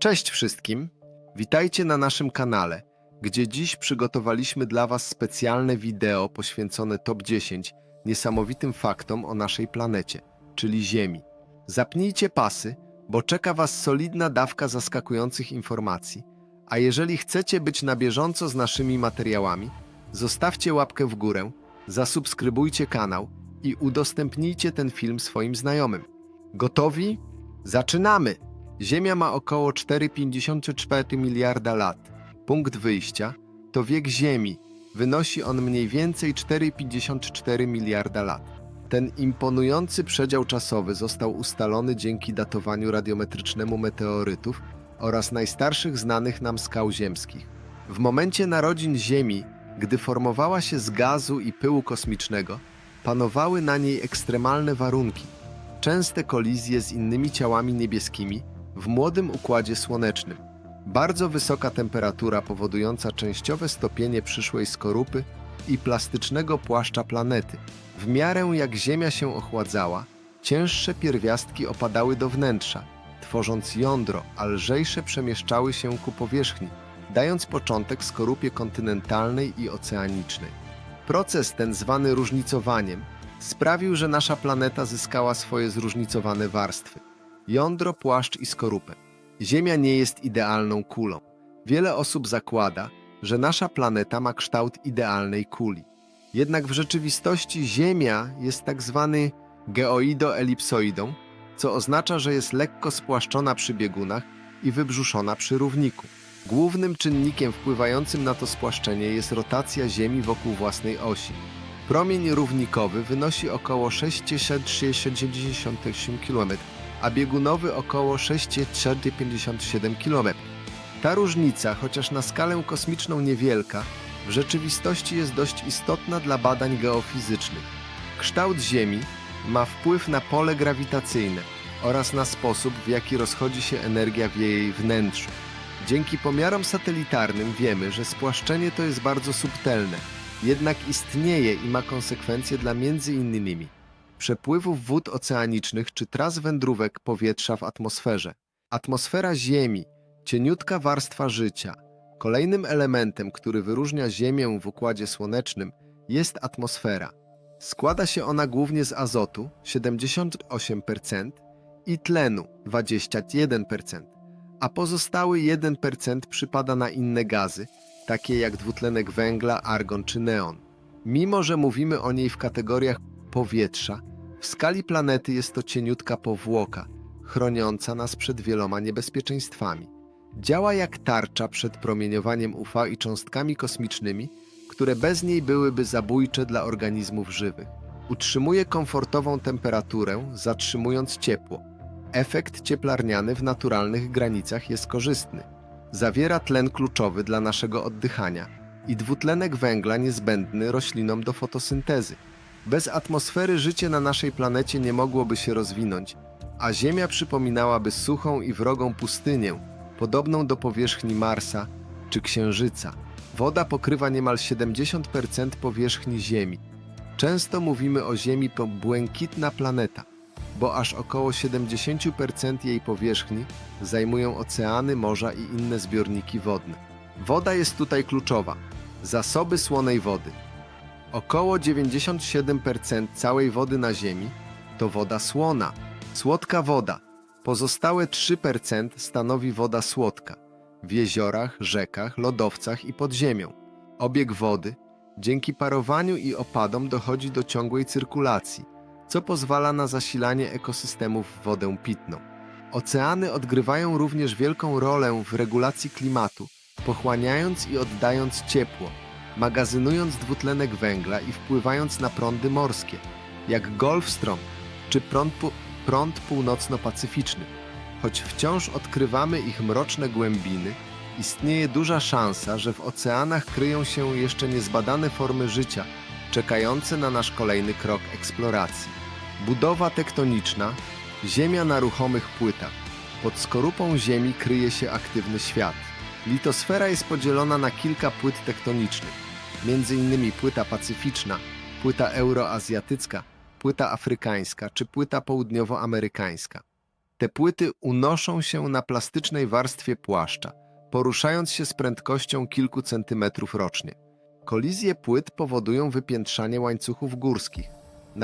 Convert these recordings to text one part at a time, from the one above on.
Cześć wszystkim! Witajcie na naszym kanale, gdzie dziś przygotowaliśmy dla Was specjalne wideo poświęcone top 10 niesamowitym faktom o naszej planecie, czyli Ziemi. Zapnijcie pasy, bo czeka Was solidna dawka zaskakujących informacji. A jeżeli chcecie być na bieżąco z naszymi materiałami, zostawcie łapkę w górę, zasubskrybujcie kanał i udostępnijcie ten film swoim znajomym. Gotowi? Zaczynamy! Ziemia ma około 4,54 miliarda lat. Punkt wyjścia to wiek Ziemi. Wynosi on mniej więcej 4,54 miliarda lat. Ten imponujący przedział czasowy został ustalony dzięki datowaniu radiometrycznemu meteorytów oraz najstarszych znanych nam skał ziemskich. W momencie narodzin Ziemi, gdy formowała się z gazu i pyłu kosmicznego, panowały na niej ekstremalne warunki. Częste kolizje z innymi ciałami niebieskimi w młodym układzie słonecznym. Bardzo wysoka temperatura powodująca częściowe stopienie przyszłej skorupy i plastycznego płaszcza planety. W miarę jak Ziemia się ochładzała, cięższe pierwiastki opadały do wnętrza, tworząc jądro, a lżejsze przemieszczały się ku powierzchni, dając początek skorupie kontynentalnej i oceanicznej. Proces ten zwany różnicowaniem sprawił, że nasza planeta zyskała swoje zróżnicowane warstwy jądro, płaszcz i skorupę. Ziemia nie jest idealną kulą. Wiele osób zakłada, że nasza planeta ma kształt idealnej kuli. Jednak w rzeczywistości Ziemia jest tak zwany geoido-elipsoidą, co oznacza, że jest lekko spłaszczona przy biegunach i wybrzuszona przy równiku. Głównym czynnikiem wpływającym na to spłaszczenie jest rotacja Ziemi wokół własnej osi. Promień równikowy wynosi około 667 km, a biegunowy około 657 km. Ta różnica, chociaż na skalę kosmiczną niewielka, w rzeczywistości jest dość istotna dla badań geofizycznych. Kształt Ziemi ma wpływ na pole grawitacyjne oraz na sposób, w jaki rozchodzi się energia w jej wnętrzu. Dzięki pomiarom satelitarnym wiemy, że spłaszczenie to jest bardzo subtelne, jednak istnieje i ma konsekwencje dla między innymi przepływów wód oceanicznych czy tras wędrówek powietrza w atmosferze. Atmosfera Ziemi, cieniutka warstwa życia. Kolejnym elementem, który wyróżnia Ziemię w układzie słonecznym, jest atmosfera. Składa się ona głównie z azotu 78% i tlenu 21%, a pozostały 1% przypada na inne gazy, takie jak dwutlenek węgla, argon czy neon. Mimo, że mówimy o niej w kategoriach powietrza, w skali planety jest to cieniutka powłoka, chroniąca nas przed wieloma niebezpieczeństwami. Działa jak tarcza przed promieniowaniem UV i cząstkami kosmicznymi, które bez niej byłyby zabójcze dla organizmów żywych. Utrzymuje komfortową temperaturę, zatrzymując ciepło. Efekt cieplarniany w naturalnych granicach jest korzystny. Zawiera tlen kluczowy dla naszego oddychania i dwutlenek węgla niezbędny roślinom do fotosyntezy. Bez atmosfery życie na naszej planecie nie mogłoby się rozwinąć, a Ziemia przypominałaby suchą i wrogą pustynię, podobną do powierzchni Marsa czy Księżyca. Woda pokrywa niemal 70% powierzchni Ziemi. Często mówimy o Ziemi to błękitna planeta, bo aż około 70% jej powierzchni zajmują oceany, morza i inne zbiorniki wodne. Woda jest tutaj kluczowa. Zasoby słonej wody – Około 97% całej wody na Ziemi to woda słona, słodka woda. Pozostałe 3% stanowi woda słodka w jeziorach, rzekach, lodowcach i pod ziemią. Obieg wody dzięki parowaniu i opadom dochodzi do ciągłej cyrkulacji, co pozwala na zasilanie ekosystemów w wodę pitną. Oceany odgrywają również wielką rolę w regulacji klimatu, pochłaniając i oddając ciepło, magazynując dwutlenek węgla i wpływając na prądy morskie, jak Golfstrom czy prąd, prąd północno-pacyficzny. Choć wciąż odkrywamy ich mroczne głębiny, istnieje duża szansa, że w oceanach kryją się jeszcze niezbadane formy życia, czekające na nasz kolejny krok eksploracji. Budowa tektoniczna, Ziemia na ruchomych płytach. Pod skorupą Ziemi kryje się aktywny świat. Litosfera jest podzielona na kilka płyt tektonicznych innymi płyta pacyficzna, płyta euroazjatycka, płyta afrykańska czy płyta południowoamerykańska. Te płyty unoszą się na plastycznej warstwie płaszcza, poruszając się z prędkością kilku centymetrów rocznie. Kolizje płyt powodują wypiętrzanie łańcuchów górskich,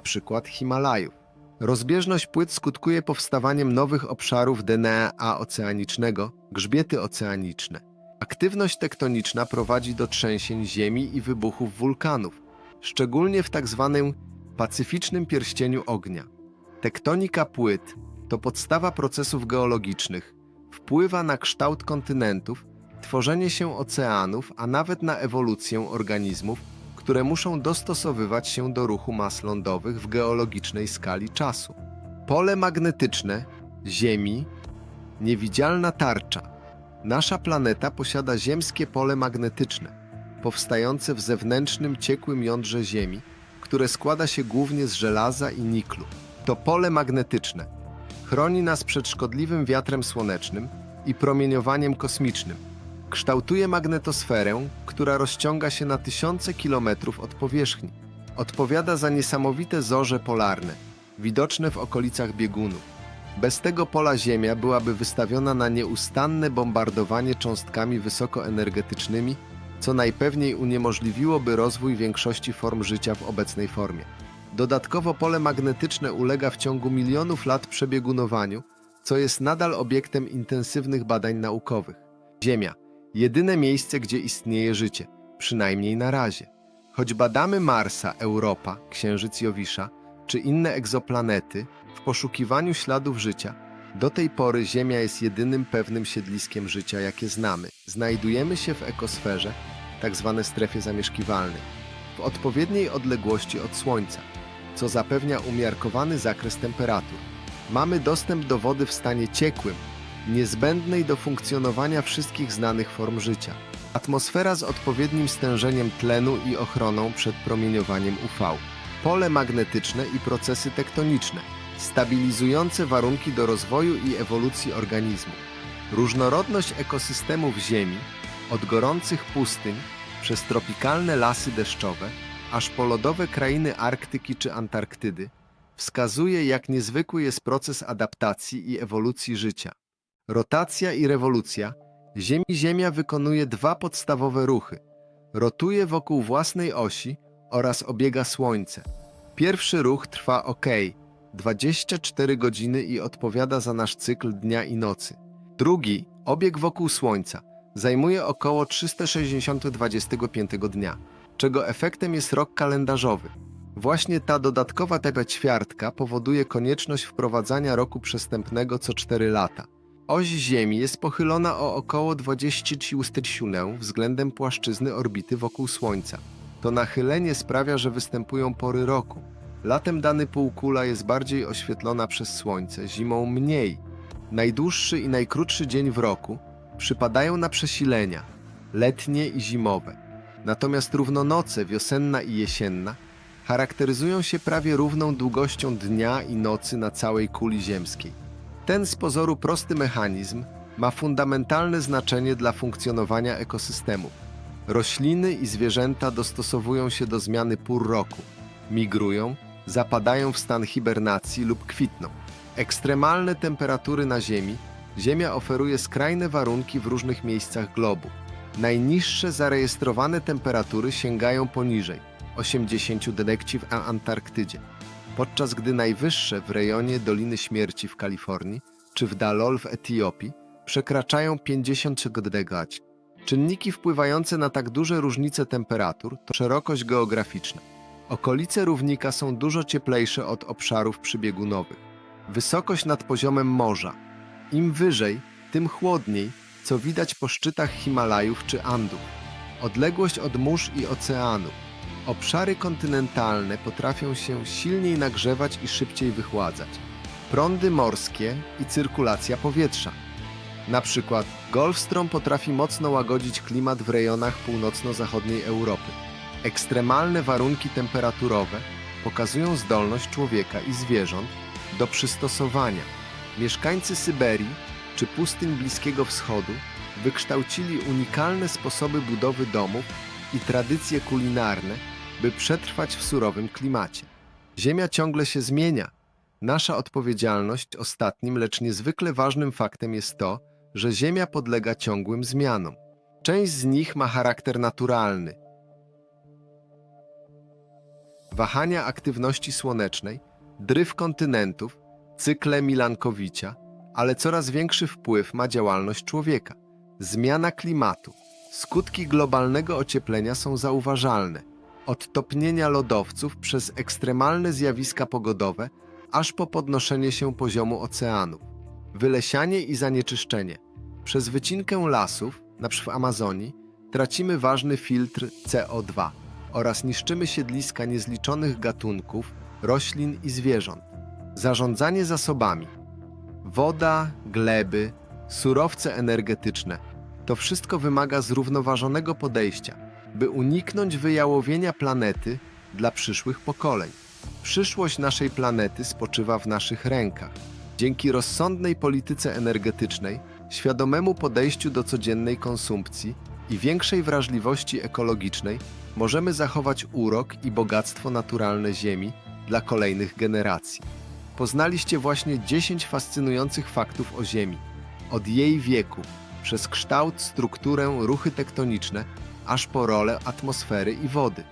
przykład Himalajów. Rozbieżność płyt skutkuje powstawaniem nowych obszarów DNA oceanicznego, grzbiety oceaniczne. Aktywność tektoniczna prowadzi do trzęsień ziemi i wybuchów wulkanów, szczególnie w tzw. pacyficznym pierścieniu ognia. Tektonika płyt to podstawa procesów geologicznych, wpływa na kształt kontynentów, tworzenie się oceanów, a nawet na ewolucję organizmów, które muszą dostosowywać się do ruchu mas lądowych w geologicznej skali czasu. Pole magnetyczne Ziemi niewidzialna tarcza. Nasza planeta posiada ziemskie pole magnetyczne, powstające w zewnętrznym ciekłym jądrze Ziemi, które składa się głównie z żelaza i niklu. To pole magnetyczne chroni nas przed szkodliwym wiatrem słonecznym i promieniowaniem kosmicznym. Kształtuje magnetosferę, która rozciąga się na tysiące kilometrów od powierzchni. Odpowiada za niesamowite zorze polarne, widoczne w okolicach biegunów. Bez tego pola Ziemia byłaby wystawiona na nieustanne bombardowanie cząstkami wysokoenergetycznymi, co najpewniej uniemożliwiłoby rozwój większości form życia w obecnej formie. Dodatkowo pole magnetyczne ulega w ciągu milionów lat przebiegunowaniu, co jest nadal obiektem intensywnych badań naukowych. Ziemia jedyne miejsce, gdzie istnieje życie, przynajmniej na razie. Choć badamy Marsa, Europa, Księżyc Jowisza czy inne egzoplanety w poszukiwaniu śladów życia, do tej pory Ziemia jest jedynym pewnym siedliskiem życia, jakie znamy. Znajdujemy się w ekosferze, tzw. strefie zamieszkiwalnej, w odpowiedniej odległości od Słońca, co zapewnia umiarkowany zakres temperatur. Mamy dostęp do wody w stanie ciekłym, niezbędnej do funkcjonowania wszystkich znanych form życia. Atmosfera z odpowiednim stężeniem tlenu i ochroną przed promieniowaniem UV. Pole magnetyczne i procesy tektoniczne, stabilizujące warunki do rozwoju i ewolucji organizmu. Różnorodność ekosystemów Ziemi, od gorących pustyń, przez tropikalne lasy deszczowe, aż po lodowe krainy Arktyki czy Antarktydy, wskazuje, jak niezwykły jest proces adaptacji i ewolucji życia. Rotacja i rewolucja. Ziemi Ziemia wykonuje dwa podstawowe ruchy. Rotuje wokół własnej osi oraz obiega Słońce. Pierwszy ruch trwa ok. 24 godziny i odpowiada za nasz cykl dnia i nocy. Drugi, obieg wokół Słońca, zajmuje około 360-25 dnia, czego efektem jest rok kalendarzowy. Właśnie ta dodatkowa tepa ćwiartka powoduje konieczność wprowadzania roku przestępnego co 4 lata. Oś Ziemi jest pochylona o około 27 względem płaszczyzny orbity wokół Słońca. To nachylenie sprawia, że występują pory roku. Latem dany półkula jest bardziej oświetlona przez Słońce, zimą mniej. Najdłuższy i najkrótszy dzień w roku przypadają na przesilenia, letnie i zimowe. Natomiast równonoce, wiosenna i jesienna, charakteryzują się prawie równą długością dnia i nocy na całej kuli ziemskiej. Ten z pozoru prosty mechanizm ma fundamentalne znaczenie dla funkcjonowania ekosystemów. Rośliny i zwierzęta dostosowują się do zmiany pór roku, migrują, zapadają w stan hibernacji lub kwitną. Ekstremalne temperatury na Ziemi Ziemia oferuje skrajne warunki w różnych miejscach globu. Najniższe zarejestrowane temperatury sięgają poniżej 80 dekci w Antarktydzie, podczas gdy najwyższe w rejonie Doliny Śmierci w Kalifornii czy w Dalol w Etiopii przekraczają 50 dekać. Czynniki wpływające na tak duże różnice temperatur to szerokość geograficzna. Okolice równika są dużo cieplejsze od obszarów przybiegunowych. Wysokość nad poziomem morza. Im wyżej, tym chłodniej, co widać po szczytach Himalajów czy Andów. Odległość od mórz i oceanu. Obszary kontynentalne potrafią się silniej nagrzewać i szybciej wychładzać. Prądy morskie i cyrkulacja powietrza. Na przykład Golfstrom potrafi mocno łagodzić klimat w rejonach północno-zachodniej Europy. Ekstremalne warunki temperaturowe pokazują zdolność człowieka i zwierząt do przystosowania. Mieszkańcy Syberii czy pustyń Bliskiego Wschodu wykształcili unikalne sposoby budowy domów i tradycje kulinarne, by przetrwać w surowym klimacie. Ziemia ciągle się zmienia. Nasza odpowiedzialność ostatnim, lecz niezwykle ważnym faktem jest to, że Ziemia podlega ciągłym zmianom. Część z nich ma charakter naturalny. Wahania aktywności słonecznej, dryf kontynentów, cykle Milankowicia, ale coraz większy wpływ ma działalność człowieka. Zmiana klimatu. Skutki globalnego ocieplenia są zauważalne. Od topnienia lodowców przez ekstremalne zjawiska pogodowe, aż po podnoszenie się poziomu oceanów. Wylesianie i zanieczyszczenie. Przez wycinkę lasów, np. w Amazonii, tracimy ważny filtr CO2 oraz niszczymy siedliska niezliczonych gatunków, roślin i zwierząt. Zarządzanie zasobami. Woda, gleby, surowce energetyczne to wszystko wymaga zrównoważonego podejścia, by uniknąć wyjałowienia planety dla przyszłych pokoleń. Przyszłość naszej planety spoczywa w naszych rękach. Dzięki rozsądnej polityce energetycznej, świadomemu podejściu do codziennej konsumpcji i większej wrażliwości ekologicznej możemy zachować urok i bogactwo naturalne Ziemi dla kolejnych generacji. Poznaliście właśnie 10 fascynujących faktów o Ziemi. Od jej wieku, przez kształt, strukturę, ruchy tektoniczne, aż po rolę atmosfery i wody.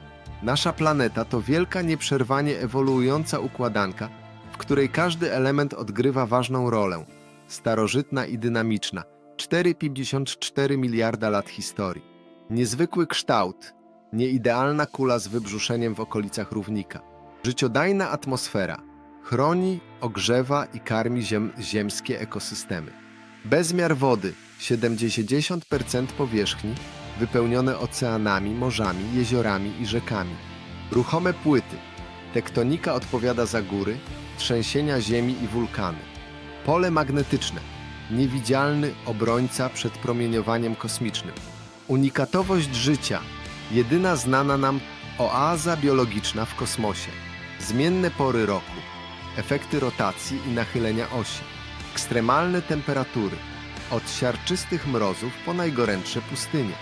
Nasza planeta to wielka, nieprzerwanie ewoluująca układanka, w której każdy element odgrywa ważną rolę. Starożytna i dynamiczna. 4,54 miliarda lat historii. Niezwykły kształt, nieidealna kula z wybrzuszeniem w okolicach równika. Życiodajna atmosfera. Chroni, ogrzewa i karmi ziem, ziemskie ekosystemy. Bezmiar wody 70% powierzchni wypełnione oceanami, morzami, jeziorami i rzekami. Ruchome płyty. Tektonika odpowiada za góry, trzęsienia ziemi i wulkany. Pole magnetyczne. Niewidzialny obrońca przed promieniowaniem kosmicznym. Unikatowość życia. Jedyna znana nam oaza biologiczna w kosmosie. Zmienne pory roku. Efekty rotacji i nachylenia osi. Ekstremalne temperatury. Od siarczystych mrozów po najgorętsze pustynie.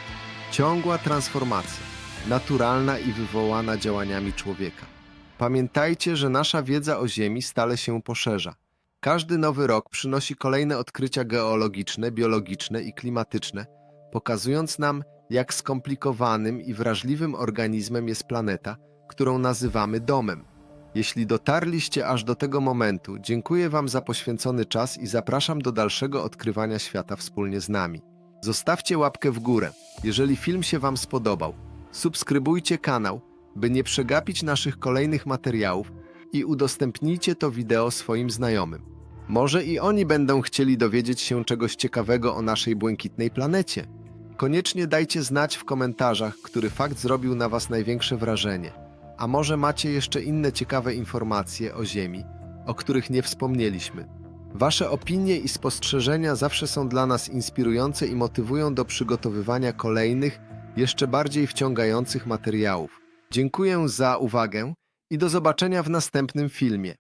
Ciągła transformacja, naturalna i wywołana działaniami człowieka. Pamiętajcie, że nasza wiedza o Ziemi stale się poszerza. Każdy nowy rok przynosi kolejne odkrycia geologiczne, biologiczne i klimatyczne, pokazując nam, jak skomplikowanym i wrażliwym organizmem jest planeta, którą nazywamy domem. Jeśli dotarliście aż do tego momentu, dziękuję Wam za poświęcony czas i zapraszam do dalszego odkrywania świata wspólnie z nami. Zostawcie łapkę w górę, jeżeli film się Wam spodobał. Subskrybujcie kanał, by nie przegapić naszych kolejnych materiałów i udostępnijcie to wideo swoim znajomym. Może i oni będą chcieli dowiedzieć się czegoś ciekawego o naszej błękitnej planecie. Koniecznie dajcie znać w komentarzach, który fakt zrobił na Was największe wrażenie. A może macie jeszcze inne ciekawe informacje o Ziemi, o których nie wspomnieliśmy. Wasze opinie i spostrzeżenia zawsze są dla nas inspirujące i motywują do przygotowywania kolejnych, jeszcze bardziej wciągających materiałów. Dziękuję za uwagę i do zobaczenia w następnym filmie.